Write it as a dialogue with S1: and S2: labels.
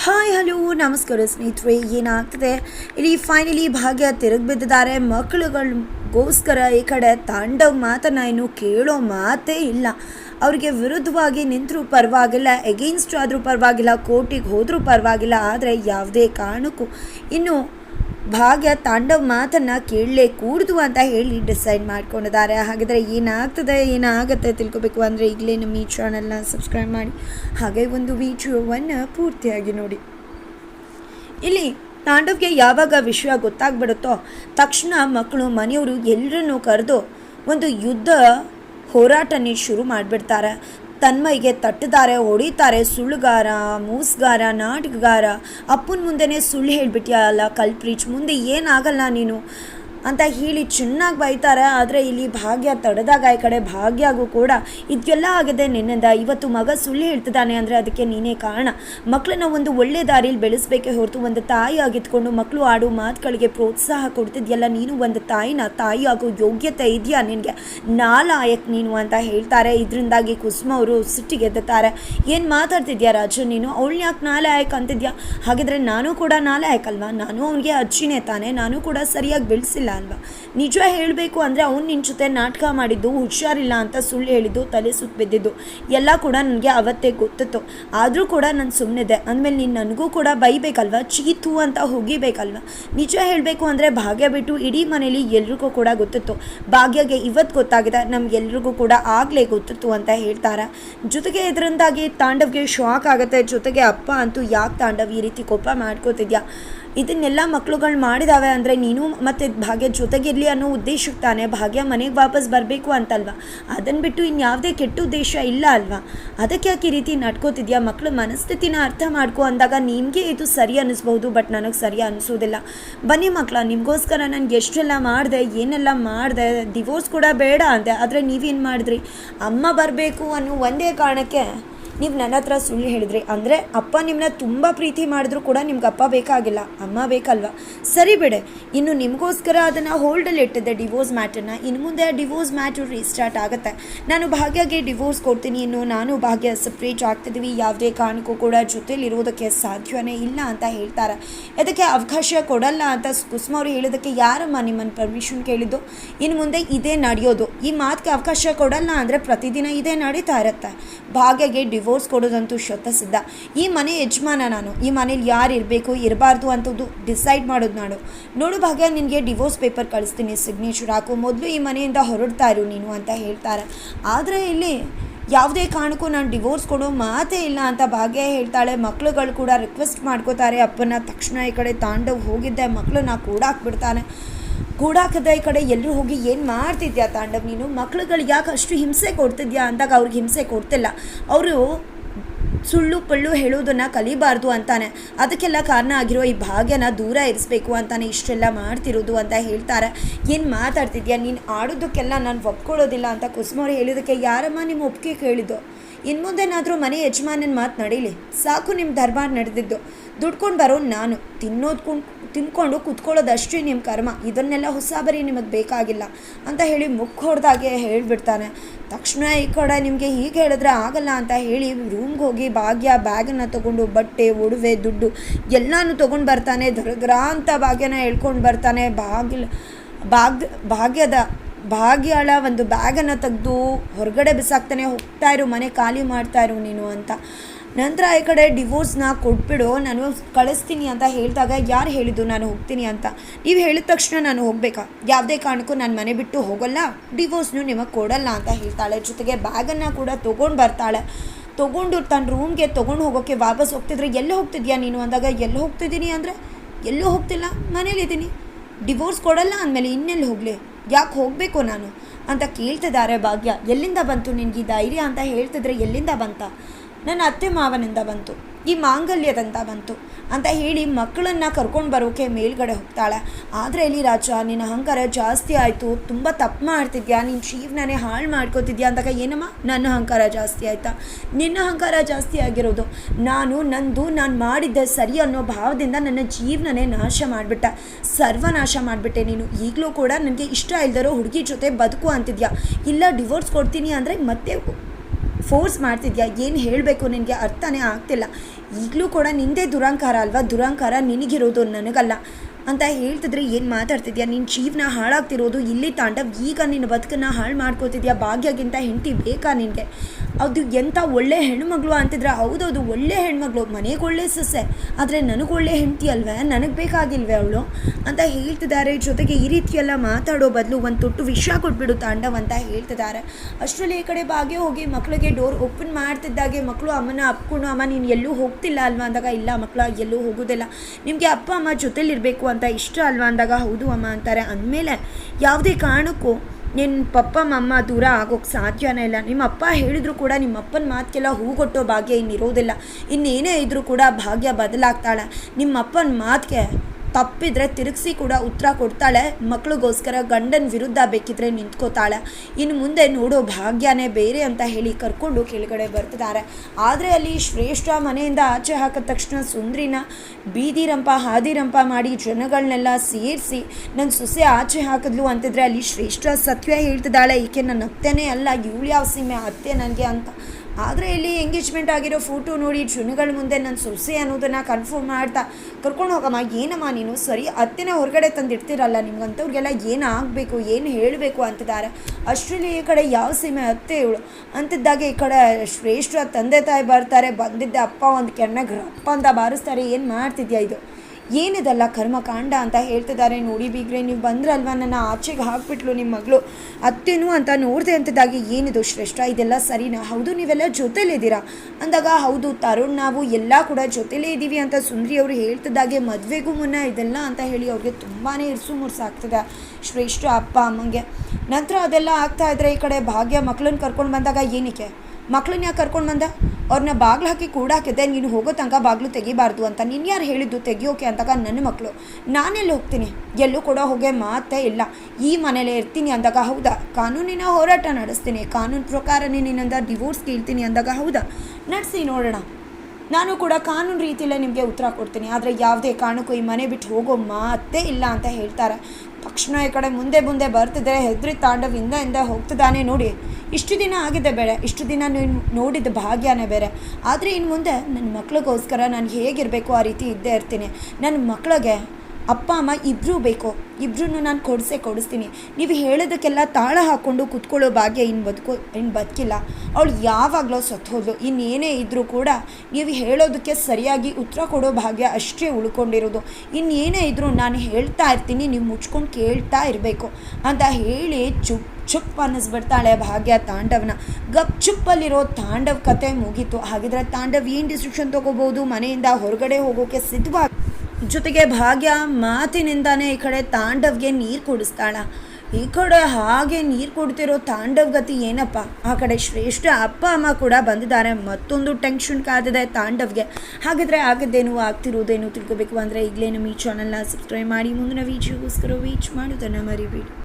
S1: Hi hello ನಮಸ್ಕಾರ ಸ್ನೇಹಿತರೆ, ಏನಾಗ್ತದೆ? ಇಲ್ಲಿ ಫೈನಲಿ ಭಾಗ್ಯ ತಿರುಗಿ ಬಿದ್ದಿದ್ದಾರೆ. ಮಕ್ಕಳುಗಳಿಗೋಸ್ಕರ ಈ ಕಡೆ ತಾಂಡವ್ ಮಾತನ್ನ ಇನ್ನು ಕೇಳೋ ಮಾತೇ ಇಲ್ಲ. ಅವ್ರಿಗೆ ವಿರುದ್ಧವಾಗಿ ನಿಂತರೂ ಪರವಾಗಿಲ್ಲ ಎಗೇನ್ಸ್ಟ್ ಆದರೂ ಪರವಾಗಿಲ್ಲ ಕೋರ್ಟಿಗೆ ಹೋದರೂ ಪರವಾಗಿಲ್ಲ, ಆದರೆ ಯಾವುದೇ ಕಾರಣಕ್ಕೂ ಇನ್ನು ಭಾಗ್ಯ ತಾಂಡವ್ ಮಾತನ್ನು ಕೇಳಲೇ ಕೂಡ್ದು ಅಂತ ಹೇಳಿ ಡಿಸೈಡ್ ಮಾಡ್ಕೊಂಡಿದ್ದಾರೆ. ಹಾಗಿದ್ರೆ ಏನಾಗ್ತದೆ, ಏನಾಗುತ್ತೆ ತಿಳ್ಕೊಬೇಕು ಅಂದರೆ ಈಗಲೇ ನಮ್ಮ ಈ ಚಾನಲ್ನ ಸಬ್ಸ್ಕ್ರೈಬ್ ಮಾಡಿ. ಹಾಗೆ ಒಂದು ವಿಡಿಯೋವನ್ನು ಪೂರ್ತಿಯಾಗಿ ನೋಡಿ. ಇಲ್ಲಿ ತಾಂಡವ್ಗೆ ಯಾವಾಗ ವಿಷಯ ಗೊತ್ತಾಗ್ಬಿಡುತ್ತೋ ತಕ್ಷಣ ಮಕ್ಕಳು, ಮನೆಯವರು ಎಲ್ಲರನ್ನೂ ಕರೆದು ಒಂದು ಯುದ್ಧ ಹೋರಾಟನೇ ಶುರು ಮಾಡಿಬಿಡ್ತಾರೆ. ತನ್ಮೈಗೆ ತಟ್ಟಿದ್ದಾರೆ ಹೊಡಿತಾರೆ ಸುಳ್ಳುಗಾರ ಮೂಸ್ಗಾರ ನಾಟಕಗಾರ. ಅಪ್ಪನ ಮುಂದೆನೇ ಸುಳ್ಳು ಹೇಳಿಬಿಟ್ಟಿಯಲ್ಲ ಕಲ್ಪ್ರೀಚ್ ಮುಂದೆ ಏನಾಗಲ್ಲ ನೀನು? ಅಂತ ಹೇಳಿ ಚೆನ್ನಾಗಿ ಬೈತಾರೆ. ಆದರೆ ಇಲ್ಲಿ ಭಾಗ್ಯ ತಡೆದಾಗ ಈ ಕಡೆ ಭಾಗ್ಯಗೂ ಕೂಡ ಇದೆಲ್ಲ ಆಗಿದೆ ನಿನ್ನಿಂದ ಇವತ್ತು ಮಗ ಸುಳ್ಳು ಹೇಳ್ತಿದ್ದಾನೆ ಅಂದರೆ ಅದಕ್ಕೆ ನೀನೇ ಕಾರಣ. ಮಕ್ಕಳನ್ನ ಒಂದು ಒಳ್ಳೆ ದಾರಿಯಲ್ಲಿ ಬೆಳೆಸಬೇಕೇ ಹೊರತು ಒಂದು ತಾಯಿ ಆಗಿದ್ಕೊಂಡು ಮಕ್ಕಳು ಆಡೋ ಮಾತುಗಳಿಗೆ ಪ್ರೋತ್ಸಾಹ ಕೊಡ್ತಿದ್ಯಲ್ಲ, ನೀನು ಒಂದು ತಾಯಿನ ತಾಯಿ ಆಗೋ ಯೋಗ್ಯತೆ ಇದೆಯಾ ನಿನಗೆ? ನಾಲಾಯಕ್ ನೀನು ಅಂತ ಹೇಳ್ತಾರೆ. ಇದರಿಂದಾಗಿ ಕುಸುಮ ಅವರು ಸಿಟ್ಟಿಗೆದ್ದುತ್ತಾರೆ ಏನು ಮಾತಾಡ್ತಿದ್ಯಾ ರಾಜು ನೀನು? ಅವಳು ಯಾಕೆ ನಾಲಾಯಕ್ ಅಂತಿದ್ಯಾ? ಹಾಗಿದ್ರೆ ನಾನು ಕೂಡ ನಾಲಾಯಕ್ ಅಲ್ವಾ ನಾನು ಅವನಿಗೆ ಅಜ್ಜಿನೇ ತಾನೆ. ನಾನು ಕೂಡ ಸರಿಯಾಗಿ ಬೆಳೆಸಿಲ್ಲ. ಅಲ್ವಾ? ನಿಜ ಹೇಳಬೇಕು ಅಂದರೆ ಅವ್ನು ನಿನ್ನ ಜೊತೆ ನಾಟಕ ಮಾಡಿದ್ದು, ಹುಷಾರಿಲ್ಲ ಅಂತ ಸುಳ್ಳು ಹೇಳಿದ್ದು, ತಲೆ ಸುತ್ತ ಬಿದ್ದಿದ್ದು, ಎಲ್ಲ ಕೂಡ ನನಗೆ ಅವತ್ತೇ ಗೊತ್ತಿತ್ತು. ಆದರೂ ಕೂಡ ನಾನು ಸುಮ್ಮನಿದೆ ಅಂದಮೇಲೆ ನೀನು ನನಗೂ ಕೂಡ ಬೈಬೇಕಲ್ವ? ಚೀತು ಅಂತ ಹೋಗಿಬೇಕಲ್ವ? ನಿಜ ಹೇಳಬೇಕು ಅಂದರೆ ಭಾಗ್ಯ ಬಿಟ್ಟು ಇಡೀ ಮನೇಲಿ ಎಲ್ರಿಗೂ ಕೂಡ ಗೊತ್ತಿತ್ತು. ಭಾಗ್ಯಗೆ ಇವತ್ತು ಗೊತ್ತಾಗಿದೆ, ನಮಗೆಲ್ರಿಗೂ ಕೂಡ ಆಗಲೇ ಗೊತ್ತಿತ್ತು ಅಂತ ಹೇಳ್ತಾರೆ? ಜೊತೆಗೆ ಇದರಿಂದಾಗಿ ತಾಂಡವ್ಗೆ ಶಾಕ್ ಆಗುತ್ತೆ. ಜೊತೆಗೆ ಅಪ್ಪ ಅಂತೂ ಯಾಕೆ ತಾಂಡವ್ ಈ ರೀತಿ ಕೋಪ ಮಾಡ್ಕೋತಿದ್ಯಾ? ಇದನ್ನೆಲ್ಲ ಮಕ್ಳುಗಳು ಮಾಡಿದಾವೆ ಅಂದರೆ ನೀನು ಮತ್ತು ಭಾಗ್ಯ ಜೊತೆಗಿರಲಿ ಅನ್ನೋ ಉದ್ದೇಶಕ್ಕೆ ತಾನೆ ಭಾಗ್ಯ ಮನೆಗೆ ವಾಪಸ್ ಬರಬೇಕು ಅಂತಲ್ವಾ? ಅದನ್ನು ಬಿಟ್ಟು ಇನ್ಯಾವುದೇ ಕೆಟ್ಟ ಉದ್ದೇಶ ಇಲ್ಲ ಅಲ್ವಾ? ಅದಕ್ಕೆ ಯಾಕೆ ಈ ರೀತಿ ನಡ್ಕೋತಿದ್ಯಾ? ಮಕ್ಕಳ ಮನಸ್ಥಿತಿನ ಅರ್ಥ ಮಾಡ್ಕೊ ಅಂದಾಗ ನಿಮಗೆ ಇದು ಸರಿ ಅನ್ನಿಸ್ಬಹುದು ಬಟ್ ನನಗೆ ಸರಿ ಅನಿಸೋದಿಲ್ಲ. ಬನ್ನಿ ಮಕ್ಕಳ ನಿಮಗೋಸ್ಕರ ನನಗೆ ಎಷ್ಟೆಲ್ಲ ಮಾಡಿದೆ, ಏನೆಲ್ಲ ಮಾಡಿದೆ ಡಿವೋರ್ಸ್ ಕೂಡ ಬೇಡ ಅಂದೆ, ಆದರೆ ನೀವೇನು ಮಾಡಿದ್ರಿ? ಅಮ್ಮ ಬರಬೇಕು ಅನ್ನೋ ಒಂದೇ ಕಾರಣಕ್ಕೆ ನೀವು ನನ್ನ ಹತ್ರ ಸುಳ್ಳು ಹೇಳಿದ್ರಿ ಅಂದರೆ ಅಪ್ಪ ನಿಮ್ಮನ್ನ ತುಂಬ ಪ್ರೀತಿ ಮಾಡಿದ್ರೂ ಕೂಡ ನಿಮ್ಗೆ ಅಪ್ಪ ಬೇಕಾಗಿಲ್ಲ, ಅಮ್ಮ ಬೇಕಲ್ವಾ? ಸರಿ ಬಿಡೆ, ಇನ್ನು ನಿಮಗೋಸ್ಕರ ಅದನ್ನು ಹೋಲ್ಡಲ್ಲಿ ಇಟ್ಟಿದ್ದೆ ಡಿವೋರ್ಸ್ ಮ್ಯಾಟರ್ನ ಇನ್ನು ಮುಂದೆ ಡಿವೋರ್ಸ್ ಮ್ಯಾಟರ್ ರೀಸ್ಟಾರ್ಟ್ ಆಗುತ್ತೆ. ನಾನು ಭಾಗ್ಯಗೆ ಡಿವೋರ್ಸ್ ಕೊಡ್ತೀನಿ ಇನ್ನು ನಾನು ಭಾಗ್ಯ ಸಪ್ರೇಟ್ ಆಗ್ತಿದ್ದೀವಿ ಯಾವುದೇ ಕಾರಣಕ್ಕೂ ಕೂಡ ಜೊತೆಲಿರೋದಕ್ಕೆ ಸಾಧ್ಯವೇ ಇಲ್ಲ ಅಂತ ಹೇಳ್ತಾರೆ. ಇದಕ್ಕೆ ಅವಕಾಶ ಕೊಡಲ್ಲ ಅಂತ ಕುಸುಮ ಅವರು ಹೇಳೋದಕ್ಕೆ ಯಾರಮ್ಮ ನಿಮ್ಮನ್ನು ಪರ್ಮಿಷನ್ ಕೇಳಿದ್ದು? ಇನ್ನು ಮುಂದೆ ಇದೇ ನಡೆಯೋದು. ಈ ಮಾತಿಗೆ ಅವಕಾಶ ಕೊಡಲ್ಲ ಅಂದರೆ ಪ್ರತಿದಿನ ಇದೇ ನಡೀತಾ ಇರುತ್ತೆ. ಭಾಗ್ಯಗೆ ಡಿವೋರ್ಸ್ ಕೊಡೋದಂತೂ ಶತ ಸಿದ್ಧ ಈ ಮನೆ ಯಜಮಾನ ನಾನು. ಈ ಮನೇಲಿ ಯಾರು ಇರಬೇಕು, ಇರಬಾರ್ದು ಅಂತದ್ದು ಡಿಸೈಡ್ ಮಾಡೋದು ನಾನು ನೋಡು ಭಾಗ್ಯ, ನಿನಗೆ ಡಿವೋರ್ಸ್ ಪೇಪರ್ ಕಳಿಸ್ತೀನಿ. ಸಿಗ್ನೇಚರ್ ಹಾಕು. ಮೊದಲು ಈ ಮನೆಯಿಂದ ಹೊರಡ್ತಾ ಇರು ನೀನು ಅಂತ ಹೇಳ್ತಾರೆ. ಆದರೆ ಇಲ್ಲಿ ಯಾವುದೇ ಕಾರಣಕ್ಕೂ ನಾನು ಡಿವೋರ್ಸ್ ಕೊಡೋ ಮಾತೇ ಇಲ್ಲ ಅಂತ ಭಾಗ್ಯ ಹೇಳ್ತಾಳೆ. ಮಕ್ಳುಗಳು ಕೂಡ ರಿಕ್ವೆಸ್ಟ್ ಮಾಡ್ಕೋತಾರೆ. ಅಪ್ಪನ ತಕ್ಷಣ ಈ ಕಡೆ ತಾಂಡವ್ ಹೋಗಿದ್ದೆ. ಮಕ್ಕಳನ್ನ ಕೂಡಾಕ್ಬಿಡ್ತಾನೆ. ಕೂಡಾಕದ ಈ ಕಡೆ ಎಲ್ಲರೂ ಹೋಗಿ ಏನು ಮಾಡ್ತಿದ್ಯಾ ತಾಂಡವ್ ನೀನು? ಮಕ್ಳುಗಳು ಯಾಕೆ ಅಷ್ಟು ಹಿಂಸೆ ಕೊಡ್ತಿದ್ಯಾ ಅಂದಾಗ ಅವ್ರಿಗೆ ಹಿಂಸೆ ಕೊಡ್ತಿಲ್ಲ. ಅವರು ಸುಳ್ಳು ಪಳ್ಳು ಹೇಳೋದನ್ನು ಕಲಿಬಾರ್ದು ಅಂತಾನೆ. ಅದಕ್ಕೆಲ್ಲ ಕಾರಣ ಆಗಿರೋ ಈ ಭಾಗ್ಯನ ದೂರ ಇರಿಸ್ಬೇಕು ಅಂತಾನೆ ಇಷ್ಟೆಲ್ಲ ಮಾಡ್ತಿರೋದು ಅಂತ ಹೇಳ್ತಾರೆ. ಏನು ಮಾತಾಡ್ತಿದ್ಯಾ? ನೀನು ಆಡೋದಕ್ಕೆಲ್ಲ ನಾನು ಒಪ್ಕೊಳ್ಳೋದಿಲ್ಲ ಅಂತ ಕುಸುಮವ್ರು ಹೇಳಿದಕ್ಕೆ ಯಾರಮ್ಮ ನಿಮ್ಮ ಒಪ್ಪಿಗೆ ಕೇಳಿದ್ದು? ಇನ್ನು ಮುಂದೆನಾದರೂ ಮನೆ ಯಜಮಾನನ ಮಾತು ನಡೀಲಿ. ಸಾಕು ನಿಮ್ಮ ದರ್ಬಾರ್ ನಡೆದಿದ್ದು. ದುಡ್ಕೊಂಡು ಬರೋ ನಾನು. ತಿನ್ನೋದು ತಿನ್ಕೊಂಡು ಕುತ್ಕೊಳ್ಳೋದಷ್ಟೇ ನಿಮ್ಮ ಕರ್ಮ. ಇದನ್ನೆಲ್ಲ ಹೊಸ ಬರೀ ನಿಮಗೆ ಬೇಕಾಗಿಲ್ಲ ಅಂತ ಹೇಳಿ ಮುಖ ಹೊಡೆದಾಗೆ ಹೇಳಿಬಿಡ್ತಾನೆ. ತಕ್ಷಣ ಈ ಕಡೆ ನಿಮಗೆ ಹೀಗೆ ಹೇಳಿದ್ರೆ ಆಗಲ್ಲ ಅಂತ ಹೇಳಿ ರೂಮ್ಗೆ ಹೋಗಿ ಭಾಗ್ಯ ಬ್ಯಾಗನ್ನು ತೊಗೊಂಡು ಬಟ್ಟೆ ಒಡವೆ ದುಡ್ಡು ಎಲ್ಲನೂ ತೊಗೊಂಡು ಬರ್ತಾನೆ. ದೊರಗ್ರ ಅಂತ ಭಾಗ್ಯನ ಹೇಳ್ಕೊಂಡು ಬರ್ತಾನೆ. ಬಾಗಿಲು ಭಾಗ್ಯ ಭಾಗ್ಯದ ಭಾಗ್ಯಳ ಒಂದು ಬ್ಯಾಗನ್ನು ತೆಗೆದು ಹೊರಗಡೆ ಬಿಸಾಕ್ತಾನೆ ಹೋಗ್ತಾ ಇರು, ಮನೆ ಖಾಲಿ ಮಾಡ್ತಾ ಇರು ನೀನು ಅಂತ. ನಂತರ ಈ ಕಡೆ ಡಿವೋರ್ಸ್ನ ಕೊಟ್ಬಿಡು, ನಾನು ಕಳಿಸ್ತೀನಿ ಅಂತ ಹೇಳಿದಾಗ ಯಾರು ಹೇಳಿದ್ದು ನಾನು ಹೋಗ್ತೀನಿ ಅಂತ? ನೀವು ಹೇಳಿದ ತಕ್ಷಣ ನಾನು ಹೋಗಬೇಕಾ? ಯಾವುದೇ ಕಾರಣಕ್ಕೂ ನಾನು ಮನೆ ಬಿಟ್ಟು ಹೋಗಲ್ಲ ಡಿವೋರ್ಸ್ನು ನಿಮಗೆ ಕೊಡಲ್ಲ ಅಂತ ಹೇಳ್ತಾಳೆ. ಜೊತೆಗೆ ಬ್ಯಾಗನ್ನು ಕೂಡ ತೊಗೊಂಡು ಬರ್ತಾಳೆ. ತೊಗೊಂಡು ತನ್ನ ರೂಮ್ಗೆ ತೊಗೊಂಡು ಹೋಗೋಕ್ಕೆ ವಾಪಸ್ ಹೋಗ್ತಿದ್ರೆ ಎಲ್ಲಿ ಹೋಗ್ತಿದ್ಯಾ ನೀನು ಅಂದಾಗ, ಎಲ್ಲಿ ಹೋಗ್ತಿದ್ದೀನಿ ಅಂದರೆ, ಎಲ್ಲೂ ಹೋಗ್ತಿಲ್ಲ? ಮನೇಲಿದ್ದೀನಿ. ಡಿವೋರ್ಸ್ ಕೊಡಲ್ಲ ಅಂದಮೇಲೆ ಇನ್ನೆಲ್ಲಿ ಹೋಗಲಿ? ಯಾಕೆ ಹೋಗಬೇಕು ನಾನು? ಅಂತ ಕೇಳ್ತಿದ್ದಾರೆ ಭಾಗ್ಯ. ಎಲ್ಲಿಂದ ಬಂತು ನಿನಗೆ ಧೈರ್ಯ ಅಂತ ಹೇಳ್ತಿದ್ರೆ ಎಲ್ಲಿಂದ ಬಂತ? ನನ್ನ ಅತ್ತೆ ಮಾವನಿಂದ ಬಂತು. ಈ ಮಾಂಗಲ್ಯದಂತ ಬಂತು. ಅಂತ ಹೇಳಿ ಮಕ್ಕಳನ್ನು ಕರ್ಕೊಂಡು ಬರೋಕೆ ಮೇಲ್ಗಡೆ ಹೋಗ್ತಾಳೆ. ಆದರೆ ಇಲ್ಲಿ ರಾಜ, ನಿನ್ನ ಅಹಂಕಾರ ಜಾಸ್ತಿ ಆಯಿತು. ತುಂಬ ತಪ್ಪು ಮಾಡ್ತಿದ್ಯಾ? ನಿನ್ನ ಜೀವನನೇ ಹಾಳು ಮಾಡ್ಕೋತಿದ್ಯಾ ಅಂದಾಗ ಏನಮ್ಮ? ನನ್ನ ಅಹಂಕಾರ ಜಾಸ್ತಿ ಆಯಿತಾ? ನಿನ್ನ ಅಹಂಕಾರ ಜಾಸ್ತಿ ಆಗಿರೋದು. ನಾನು, ನಂದು, ನಾನು ಮಾಡಿದ್ದೆ ಸರಿ ಅನ್ನೋ ಭಾವದಿಂದ ನನ್ನ ಜೀವನನೇ ನಾಶ ಮಾಡಿಬಿಟ್ಟ. ಸರ್ವನಾಶ ಮಾಡಿಬಿಟ್ಟೆ ನೀನು. ಈಗಲೂ ಕೂಡ ನನಗೆ ಇಷ್ಟ ಇಲ್ದಿರೋ ಹುಡುಗಿ ಜೊತೆ ಬದುಕು ಅಂತಿದ್ಯಾ? ಇಲ್ಲ, ಡಿವೋರ್ಸ್ ಕೊಡ್ತೀನಿ ಅಂದರೆ ಮತ್ತೆ ಫೋರ್ಸ್ ಮಾಡ್ತಿದ್ಯಾ? ಏನು ಹೇಳಬೇಕು? ನಿನಗೆ ಅರ್ಥನೇ ಆಗ್ತಿಲ್ಲ. ಈಗಲೂ ಕೂಡ ನಿಂದೇ ದುರಂಕಾರ ಅಲ್ವಾ? ದುರಂಕಾರ ನಿನಗಿರೋದು, ನನಗಲ್ಲ. ಅಂತ ಹೇಳ್ತಿದ್ರೆ ಏನು ಮಾತಾಡ್ತಿದ್ಯಾ? ನಿನ್ನ ಜೀವನ ಹಾಳಾಗ್ತಿರೋದು ಇಲ್ಲಿ ತಾಂಡವ್. ಈಗ ನಿನ್ನ ಬದುಕನ್ನು ಹಾಳು ಮಾಡ್ಕೋತಿದ್ಯಾ ಭಾಗ್ಯಗಿಂತ ಹೆಂಡತಿ ಬೇಕಾ ನಿನಗೆ? ಅದು ಎಂಥ ಒಳ್ಳೆ ಹೆಣ್ಮಗಳು ಅಂತಿದ್ರೆ ಹೌದೌದು ಒಳ್ಳೆ ಹೆಣ್ಮಗಳು. ಮನೆಗೆ ಒಳ್ಳೆ ಸೊಸೆ, ಆದರೆ ನನಗೆ ಒಳ್ಳೆ ಹೆಂಡತಿ ಅಲ್ವೇ? ನನಗೆ ಬೇಕಾಗಿಲ್ವೇ ಅವಳು? ಅಂತ ಹೇಳ್ತಿದ್ದಾರೆ ಜೊತೆಗೆ ಈ ರೀತಿಯೆಲ್ಲ ಮಾತಾಡೋ ಬದಲು ಒಂದು ತೊಟ್ಟು ವಿಷ ಕೊಟ್ಬಿಡು ತಾಂಡವ್ ಅಂತ ಹೇಳ್ತಿದ್ದಾರೆ ಅಷ್ಟರಲ್ಲಿ ಈ ಕಡೆ ಬಾಗೆ ಹೋಗಿ ಮಕ್ಕಳಿಗೆ ಡೋರ್ ಓಪನ್ ಮಾಡ್ತಿದ್ದಾಗೆ ಮಕ್ಕಳು ಅಮ್ಮನ ಅಪ್ಕೊಂಡು ಅಮ್ಮ, ನೀನು ಎಲ್ಲೂ ಹೋಗ್ತಿಲ್ಲ ಅಲ್ವಾ? ಅಂದಾಗ, ಇಲ್ಲ ಮಕ್ಕಳ ಎಲ್ಲೂ ಹೋಗೋದಿಲ್ಲ. ನಿಮಗೆ ಅಪ್ಪ, ಅಮ್ಮ ಜೊತೆಲಿರಬೇಕು ಅಂತ ಇಷ್ಟ ಅಲ್ವಾ ಅಂದಾಗ ಹೌದು ಅಮ್ಮ ಅಂತಾರೆ. ಅಂದಮೇಲೆ ಯಾವುದೇ ಕಾರಣಕ್ಕೂ ನಿನ್ನ ಪಪ್ಪ ಮಮ್ಮ ದೂರ ಆಗೋಕ್ಕೆ ಸಾಧ್ಯನೇ ಇಲ್ಲ. ನಿಮ್ಮ ಅಪ್ಪ ಹೇಳಿದ್ರು ಕೂಡ ನಿಮ್ಮ ಅಪ್ಪನ ಮಾತಿಗೆಲ್ಲ ಹೂಗೊಟ್ಟೋ ಭಾಗ್ಯ ಇನ್ನಿರೋದಿಲ್ಲ. ಇನ್ನೇನೇ ಇದ್ರೂ ಕೂಡ ಭಾಗ್ಯ ಬದಲಾಗ್ತಾಳೆ. ನಿಮ್ಮ ಅಪ್ಪನ ಮಾತಿಗೆ ತಪ್ಪಿದ್ರೆ ತಿರುಗಿಸಿ ಕೂಡ ಉತ್ತರ ಕೊಡ್ತಾಳೆ. ಮಕ್ಳಿಗೋಸ್ಕರ ಗಂಡನ ವಿರುದ್ಧ ಬೇಕಿದ್ರೆ ನಿಂತ್ಕೋತಾಳೆ. ಇನ್ನು ಮುಂದೆ ನೋಡೋ ಭಾಗ್ಯನೇ ಬೇರೆ ಅಂತ ಹೇಳಿ ಕರ್ಕೊಂಡು ಕೆಳಗಡೆ ಬರ್ತಿದ್ದಾರೆ. ಆದರೆ ಅಲ್ಲಿ ಶ್ರೇಷ್ಠ ಮನೆಯಿಂದ ಆಚೆ ಹಾಕಿದ ತಕ್ಷಣ ಸುಂದ್ರಿನ ಬೀದಿರಂಪ, ಹಾದಿರಂಪ ಮಾಡಿ ಜನಗಳನ್ನೆಲ್ಲ ಸೇರಿಸಿ ನನ್ನ ಸೊಸೆ ಆಚೆ ಹಾಕಿದ್ಲು ಅಂತಿದ್ರೆ ಅಲ್ಲಿ ಶ್ರೇಷ್ಠ ಸತ್ಯ ಹೇಳ್ತಿದ್ದಾಳೆ. ಈಕೆ ನನ್ನ ಅತ್ತೆನೇ ಅಲ್ಲ ಇವಳು ಯಾವ ಸೀಮೆ ಅತ್ತೆ ನನಗೆ ಅಂತ ಆದರೆ ಇಲ್ಲಿ ಎಂಗೇಜ್ಮೆಂಟ್ ಆಗಿರೋ ಫೋಟೋ ನೋಡಿ ಜನಗಳ ಮುಂದೆ ನನ್ನ ಸೊಸೆ ಅನ್ನೋದನ್ನು ಕನ್ಫರ್ಮ್ ಮಾಡ್ತಾ ಕರ್ಕೊಂಡು ಹೋಗಮ್ಮ, ಏನಮ್ಮ ನೀನು? ಸರಿ, ಅತ್ತೆನ ಹೊರಗಡೆ ತಂದಿಡ್ತೀರಲ್ಲ ನಿಮ್ಗಂಥವ್ರಿಗೆಲ್ಲ ಏನು ಆಗಬೇಕು, ಏನು ಹೇಳಬೇಕು ಅಂತಿದ್ದಾರೆ. ಅಷ್ಟರಲ್ಲಿ ಈ ಕಡೆ ಯಾವ ಸೀಮೆ ಅತ್ತೆ ಇವಳು? ಅಂತಿದ್ದಾಗೆ ಈ ಕಡೆ ಶ್ರೇಷ್ಠ ತಂದೆ ತಾಯಿ ಬರ್ತಾರೆ, ಬಂದಿದ್ದೆ ಅಪ್ಪ ಒಂದು ಕೆಣ್ಣಗೆ ರಪ್ಪ ಅಂತ ಬಾರಿಸ್ತಾರೆ, ಏನು ಮಾಡ್ತಿದ್ಯಾ ಇದು? ಏನಿದಲ್ಲ ಕರ್ಮಕಾಂಡ ಅಂತ ಹೇಳ್ತಿದ್ದಾರೆ ನೋಡಿ ಬೀಗ್ರೆ, ನೀವು ಬಂದ್ರಲ್ವ? ನನ್ನ ಆಚೆಗೆ ಹಾಕ್ಬಿಟ್ಲು ನಿಮ್ಮ ಮಗಳು. ಅತ್ತೇನು ಅಂತ ನೋಡಿದೆ ಅಂತದಾಗಿ ಏನಿದು ಶ್ರೇಷ್ಠ? ಇದೆಲ್ಲ ಸರಿನಾ? ಹೌದು, ನೀವೆಲ್ಲ ಜೊತೆಲಿದ್ದೀರಾ? ಅಂದಾಗ, ಹೌದು, ತರುಣ್ ನಾವು ಎಲ್ಲ ಕೂಡ ಜೊತೆಲೇ ಇದ್ದೀವಿ ಅಂತ ಸುಂದ್ರಿ ಅವರು ಹೇಳ್ತಿದ್ದಾಗೆ, ಮದುವೆಗೂ ಮುನ್ನ ಇದೆಲ್ಲ ಅಂತ ಹೇಳಿ ಅವ್ರಿಗೆ ತುಂಬಾ ಇರ್ಸು ಮುರ್ಸಾಗ್ತದೆ ಶ್ರೇಷ್ಠ ಅಪ್ಪ ಅಮ್ಮಂಗೆ. ನಂತರ ಅದೆಲ್ಲ ಆಗ್ತಾ ಇದ್ರೆ ಈ ಕಡೆ ಭಾಗ್ಯ ಮಕ್ಳನ್ನ ಕರ್ಕೊಂಡು ಬಂದಾಗ ಏನಕ್ಕೆ? ಮಕ್ಳನ್ನ ಯಾಕೆ ಕರ್ಕೊಂಡು ಬಂದ? ಅವ್ರನ್ನ ಬಾಗ್ಲು ಹಾಕಿ ಕೂಡಾಕಿದ್ದೆ ನೀನು ಹೋಗೋ ತನಕ ಬಾಗಿಲು ತೆಗಿಬಾರ್ದು ಅಂತ. ನೀನು ಯಾರು ಹೇಳಿದ್ದು ತೆಗಿಯೋಕೆ ಅಂತಕ ನನ್ನ ಮಕ್ಕಳು ನಾನೆಲ್ಲಿ ಹೋಗ್ತೀನಿ? ಎಲ್ಲೂ ಕೂಡ ಹೋಗೇ ಮಾತೇ ಇಲ್ಲ. ಈ ಮನೇಲೇ ಇರ್ತೀನಿ ಅಂದಾಗ ಹೌದಾ? ಕಾನೂನಿನ ಹೋರಾಟ ನಡೆಸ್ತೀನಿ. ಕಾನೂನು ಪ್ರಕಾರನೇ ನಿನ್ನಿಂದ ಡಿವೋರ್ಸ್ ಕೇಳ್ತೀನಿ ಅಂದಾಗ ಹೌದಾ? ನಡೆಸಿ ನೋಡೋಣ. ನಾನು ಕೂಡ ಕಾನೂನು ರೀತಿಯಲ್ಲೇ ನಿಮಗೆ ಉತ್ತರ ಕೊಡ್ತೀನಿ. ಆದರೆ ಯಾವುದೇ ಕಾರಣಕ್ಕೂ ಈ ಮನೆ ಬಿಟ್ಟು ಹೋಗೋ ಮಾತೇ ಇಲ್ಲ ಅಂತ ಹೇಳ್ತಾರೆ. ತಕ್ಷಣ ಈ ಕಡೆ ಮುಂದೆ ಮುಂದೆ ಬರ್ತಿದ್ರೆ ಹೆದ್ರಿ ತಾಂಡವ್ ಹಿಂದೆ ಹಿಂದೆ ಹೋಗ್ತಿದ್ದಾನೆ ನೋಡಿ. ಇಷ್ಟು ದಿನ ಆಗಿದೆ ಬೇರೆ. ಇಷ್ಟು ದಿನ ನೀನು ನೋಡಿದ ಭಾಗ್ಯನೇ ಬೇರೆ. ಆದರೆ ಇನ್ನು ಮುಂದೆ ನನ್ನ ಮಕ್ಳಿಗೋಸ್ಕರ ನಾನು ಹೇಗಿರಬೇಕು ಆ ರೀತಿ ಇದ್ದೇ ಇರ್ತೀನಿ. ನನ್ನ ಮಕ್ಕಳಿಗೆ ಅಪ್ಪ, ಅಮ್ಮ ಇಬ್ಬರೂ ಬೇಕು. ಇಬ್ಬರೂ ನಾನು ಕೊಡಿಸೇ ಕೊಡಿಸ್ತೀನಿ. ನೀವು ಹೇಳೋದಕ್ಕೆಲ್ಲ ತಾಳ ಹಾಕ್ಕೊಂಡು ಕುತ್ಕೊಳ್ಳೋ ಭಾಗ್ಯ ಇನ್ನು ಬದುಕು ಇನ್ನು ಬದುಕಿಲ್ಲ. ಅವಳು ಯಾವಾಗಲೋ ಸತ್ತೋದ್ಲು. ಇನ್ನೇನೇ ಇದ್ದರೂ ಕೂಡ ನೀವು ಹೇಳೋದಕ್ಕೆ ಸರಿಯಾಗಿ ಉತ್ತರ ಕೊಡೋ ಭಾಗ್ಯ ಅಷ್ಟೇ ಉಳ್ಕೊಂಡಿರೋದು. ಇನ್ನೇನೇ ಇದ್ದರೂ ನಾನು ಹೇಳ್ತಾ ಇರ್ತೀನಿ, ನೀವು ಮುಚ್ಕೊಂಡು ಕೇಳ್ತಾ ಇರಬೇಕು. ಅಂತ ಹೇಳಿ ಚುಪ್ ಚುಪ್ ಅನ್ನಿಸ್ಬಿಡ್ತಾಳೆ ಭಾಗ್ಯ ತಾಂಡವನ. ಗಪ್ ಚುಪ್ಪಲ್ಲಿರೋ ತಾಂಡವ್ ಕತೆ ಮುಗೀತು. ಹಾಗಿದ್ರೆ ತಾಂಡವ್ ಏನು ಡಿಸಿಷನ್ ತೊಗೋಬೋದು ಮನೆಯಿಂದ ಹೊರಗಡೆ ಹೋಗೋಕೆ ಸಿದ್ಧವಾಗಿ ಜೊತೆಗೆ ಭಾಗ್ಯ ಮಾತಿನಿಂದಾನೇ ಈ ಕಡೆ ತಾಂಡವ್ಗೆ ನೀರು ಕುಡಿಸ್ತಾಳ. ಈ ಕಡೆ ಹಾಗೆ ನೀರು ಕೊಡ್ತಿರೋ ತಾಂಡವ್ ಗತಿ ಏನಪ್ಪ? ಆ ಕಡೆ ಶ್ರೇಷ್ಠ ಅಪ್ಪ, ಅಮ್ಮ ಕೂಡ ಬಂದಿದ್ದಾರೆ. ಮತ್ತೊಂದು ಟೆನ್ಷನ್ ಕಾದಿದೆ ತಾಂಡವ್ಗೆ. ಹಾಗಿದ್ರೆ ಆಗದ್ದೇನು ಆಗ್ತಿರೋದೇನು ತಿಳ್ಕೊಬೇಕು ಅಂದರೆ ಈಗಲೇ ನಮ್ಮ ಈ ಚಾನಲ್ನ ಸಬ್ಸ್ಕ್ರೈಬ್ ಮಾಡಿ. ಮುಂದಿನ ವೀಡಿಯೋಗೋಸ್ಕರ ವೀಚ್ ಮಾಡೋದನ್ನು ಮರಿಬೇಡಿ.